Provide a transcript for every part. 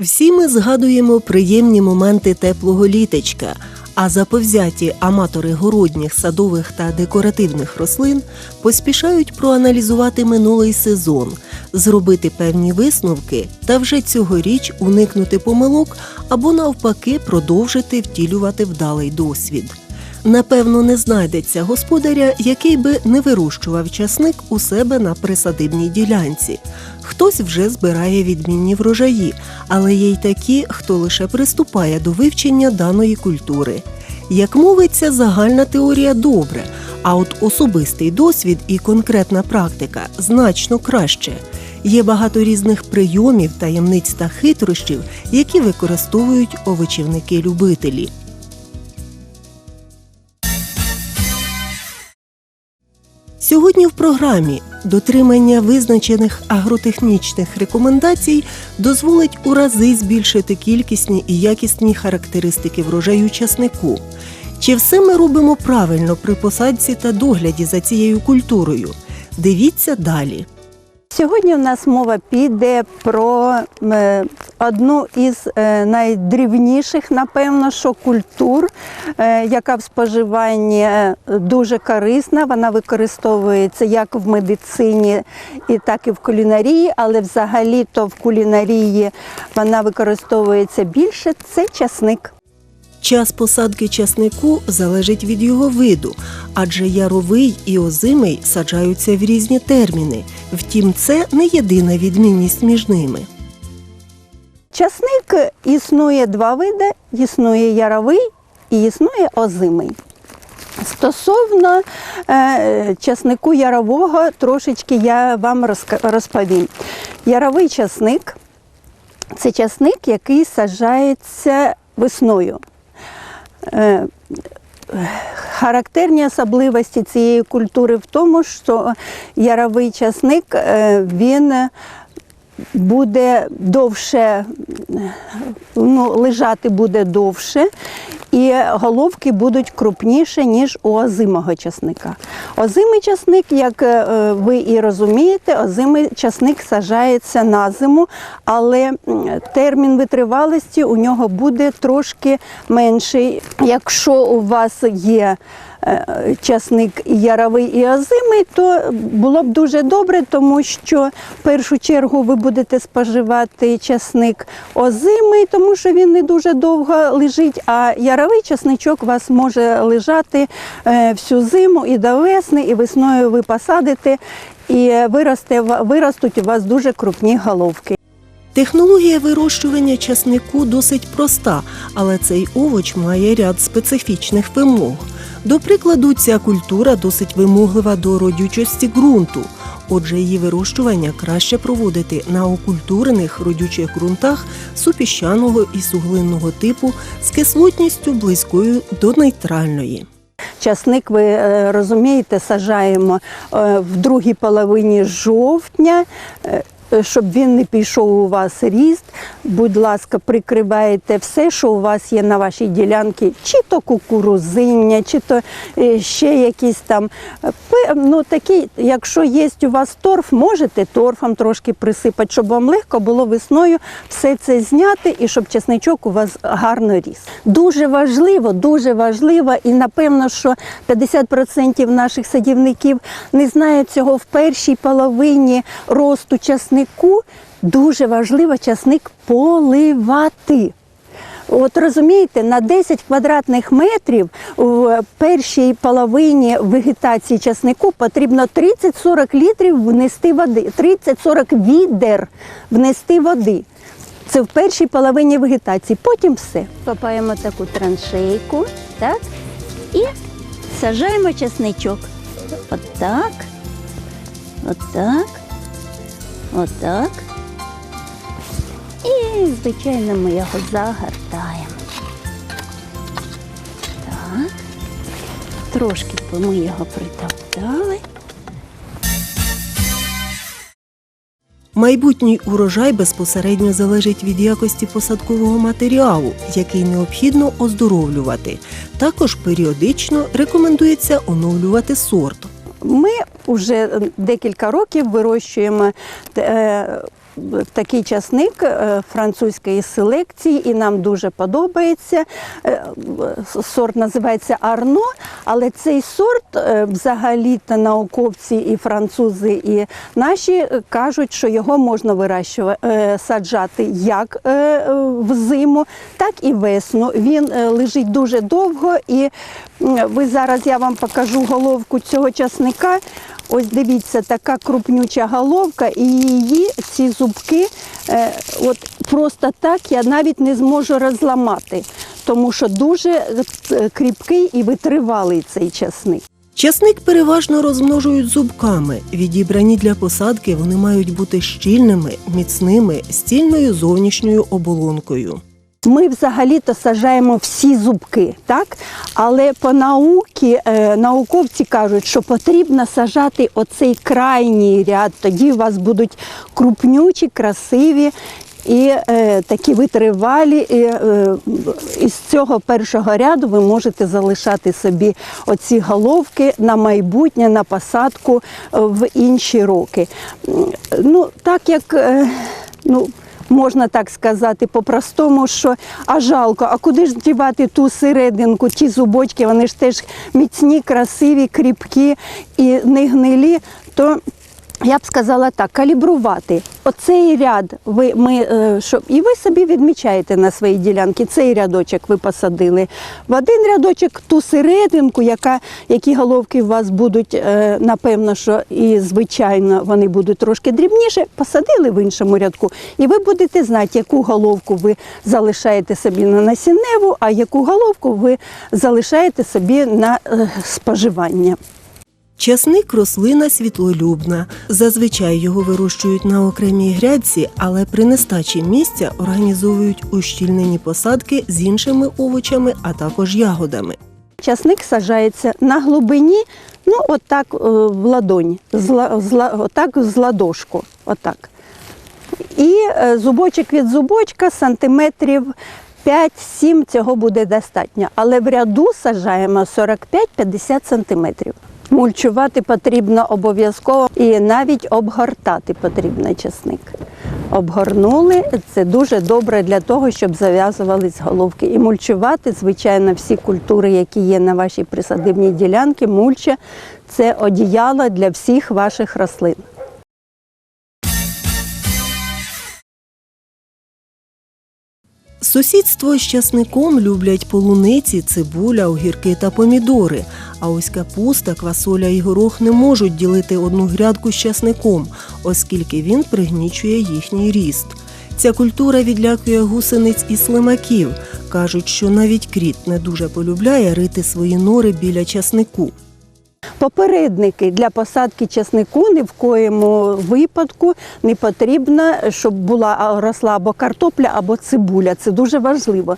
Всі ми згадуємо приємні моменти теплого літечка, а заповзяті аматори городніх, садових та декоративних рослин поспішають проаналізувати минулий сезон, зробити певні висновки та вже цьогоріч уникнути помилок або навпаки продовжити втілювати вдалий досвід. Напевно, не знайдеться господаря, який би не вирощував часник у себе на присадибній ділянці. Хтось вже збирає відмінні врожаї, але є й такі, хто лише приступає до вивчення даної культури. Як мовиться, загальна теорія добре, а от особистий досвід і конкретна практика значно краще. Є багато різних прийомів, таємниць та хитрощів, які використовують овочівники-любителі. Сьогодні в програмі дотримання визначених агротехнічних рекомендацій дозволить у рази збільшити кількісні і якісні характеристики врожаю часнику. Чи все ми робимо правильно при посадці та догляді за цією культурою? Дивіться далі. Сьогодні у нас мова піде про е, одну із е, найдрівніших, напевно, що культур, е, яка в споживанні е, дуже корисна. Вона використовується як в медицині, і так і в кулінарії, але взагалі-то в кулінарії вона використовується більше. Це часник. Час посадки часнику залежить від його виду, адже яровий і озимий саджаються в різні терміни. Втім, це не єдина відмінність між ними. Часник існує два види: існує яровий і існує озимий. Стосовно е, часнику ярового, трошечки я вам розповім. Яровий часник це часник, який саджається весною. Е, Характерні особливості цієї культури в тому, що яровий часник е, він буде довше, ну, лежати буде довше, і головки будуть крупніше, ніж у озимого часника. Озимий часник, як е, ви і розумієте, озимий часник саджається на зиму, але термін витривалості у нього буде трошки менший. Якщо у вас є часник і яровий і озимий, то було б дуже добре, тому що в першу чергу ви будете споживати часник озимий, тому що він не дуже довго лежить, а яровий часничок у вас може лежати е, всю зиму і до весни, і весною ви посадите, і виросте, виростуть у вас дуже крупні головки. Технологія вирощування часнику досить проста, але цей овоч має ряд специфічних вимог. До прикладу, ця культура досить вимоглива до родючості ґрунту. Отже, її вирощування краще проводити на окультурених родючих ґрунтах супіщаного і суглинного типу з кислотністю близькою до нейтральної. Часник, ви е, розумієте, саджаємо е, в другій половині жовтня. Е, Щоб він не пішов у вас ріст, будь ласка, прикриваєте все, що у вас є на вашій ділянці, чи то кукурузиння, чи то е, ще якісь там. е, Ну, такі, якщо є у вас торф, можете торфом трошки присипати, щоб вам легко було весною все це зняти і щоб чесничок у вас гарно ріс. Дуже важливо, дуже важливо, і напевно, що 50% наших садівників не знають цього в першій половині росту часнику. Дуже важливо часник поливати. От розумієте, на 10 квадратних метрів в першій половині вегетації часнику потрібно 30-40 літрів внести води, 30-40 відер внести води. Це в першій половині вегетації. Потім все. Копаємо таку траншейку, так? І сажаємо часничок. Отак. Отак. Отак. І, звичайно, ми його загортаємо. Так. Трошки ми його притоптали. Майбутній урожай безпосередньо залежить від якості посадкового матеріалу, який необхідно оздоровлювати. Також періодично рекомендується оновлювати сорт. Ми вже декілька років вирощуємо е, такий часник е, французької селекції, і нам дуже подобається. Е, Сорт називається Арно, але цей сорт е, взагалі-то науковці і французи, і наші кажуть, що його можна вирощувати, саджати як взиму, так і весну. Він лежить дуже довго, і ви зараз я вам покажу головку цього часника. Ось дивіться, така крупнюча головка, і її ці зубки, е, от просто так я навіть не зможу розламати, тому що дуже е, кріпкий і витривалий цей часник. Часник переважно розмножують зубками. Відібрані для посадки вони мають бути щільними, міцними, з цільною зовнішньою оболонкою. Ми взагалі-то саджаємо всі зубки, так? Але по науці е, науковці кажуть, що потрібно сажати оцей крайній ряд. Тоді у вас будуть крупнючі, красиві і е, такі витривалі. І, е, із цього першого ряду ви можете залишати собі оці головки на майбутнє, на посадку е, в інші роки. Ну, так як е, ну, можна так сказати по-простому, що а жалко, а куди ж дівати ту серединку, ті зубочки, вони ж теж міцні, красиві, кріпкі і не гнилі, то я б сказала так, калібрувати. Оцей ряд ви ми е, що, і ви собі відмічаєте на своїй ділянці. Цей рядочок ви посадили. В один рядочок ту серединку, яка, які головки у вас будуть, е, напевно, що і звичайно вони будуть трошки дрібніше, посадили в іншому рядку, і ви будете знати, яку головку ви залишаєте собі на насінневу, а яку головку ви залишаєте собі на е, споживання. Часник рослина світлолюбна. Зазвичай його вирощують на окремій грядці, але при нестачі місця організовують ущільнені посадки з іншими овочами, а також ягодами. Часник саджається на глибині, ну отак е, в ладонь, з, ла- з, отак з ладошку. Отак. І е, зубочок від зубочка сантиметрів 5-7 цього буде достатньо. Але в ряду саджаємо 45-50 сантиметрів. Мульчувати потрібно обов'язково і навіть обгортати потрібно часник. Обгорнули це дуже добре для того, щоб зав'язувались головки. І мульчувати, звичайно, всі культури, які є на вашій присадибній ділянці, мульча це одіяло для всіх ваших рослин. Сусідство з часником люблять полуниці, цибуля, огірки та помідори. А ось капуста, квасоля і горох не можуть ділити одну грядку з часником, оскільки він пригнічує їхній ріст. Ця культура відлякує гусениць і слимаків. Кажуть, що навіть кріт не дуже полюбляє рити свої нори біля часнику. Попередники для посадки часнику ні в коєму випадку не потрібно, щоб була росла або картопля, або цибуля. Це дуже важливо.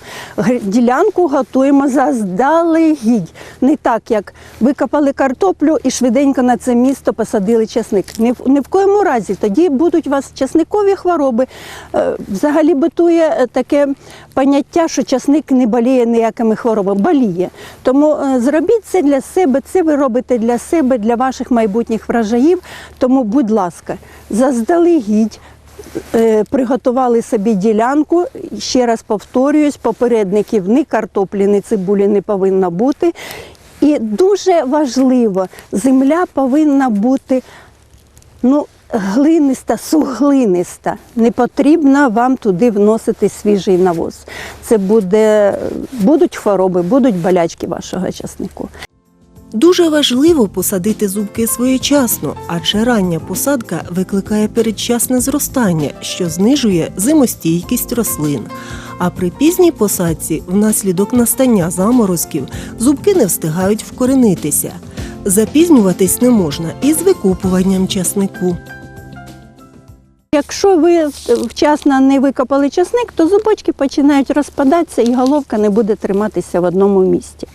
Ділянку готуємо заздалегідь. Не так, як викопали картоплю і швиденько на це місто посадили часник. Ні в, ні в коєму разі. Тоді будуть у вас часникові хвороби. Е, Взагалі битує е, таке поняття, що часник не боліє ніякими хворобами. Боліє. Тому е, зробіть це для себе, це ви робите для себе, для ваших майбутніх врожаїв. Тому, будь ласка, заздалегідь. е, Приготували собі ділянку. Ще раз повторююсь, попередників ні картоплі, ні цибулі не повинно бути. І дуже важливо, земля повинна бути ну, глиниста, суглиниста. Не потрібно вам туди вносити свіжий навоз. Це буде, будуть хвороби, будуть болячки вашого часнику. Дуже важливо посадити зубки своєчасно, адже рання посадка викликає передчасне зростання, що знижує зимостійкість рослин. А при пізній посадці, внаслідок настання заморозків, зубки не встигають вкоренитися. Запізнюватись не можна і з викопуванням часнику. Якщо ви вчасно не викопали часник, то зубочки починають розпадатися і головка не буде триматися в одному місці.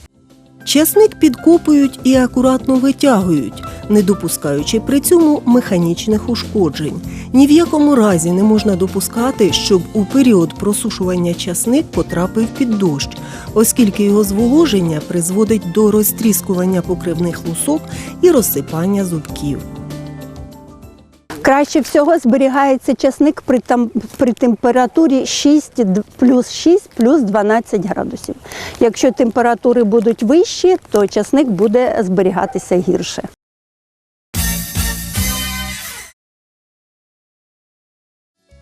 Часник підкопують і акуратно витягують, не допускаючи при цьому механічних ушкоджень. Ні в якому разі не можна допускати, щоб у період просушування часник потрапив під дощ, оскільки його зволоження призводить до розтріскування покривних лусок і розсипання зубків. Краще всього зберігається часник при, там, при температурі 6, плюс 6, плюс 12 градусів. Якщо температури будуть вищі, то часник буде зберігатися гірше.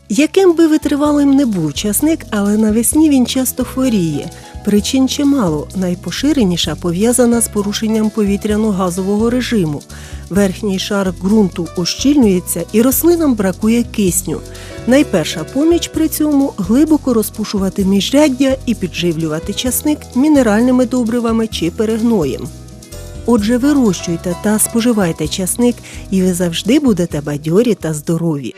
Яким би витривалим не був часник, але навесні він часто хворіє. Причин чимало. Найпоширеніша пов'язана з порушенням повітряно-газового режиму. Верхній шар ґрунту ощільнюється і рослинам бракує кисню. Найперша поміч при цьому глибоко розпушувати міжряддя і підживлювати часник мінеральними добривами чи перегноєм. Отже, вирощуйте та споживайте часник, і ви завжди будете бадьорі та здорові.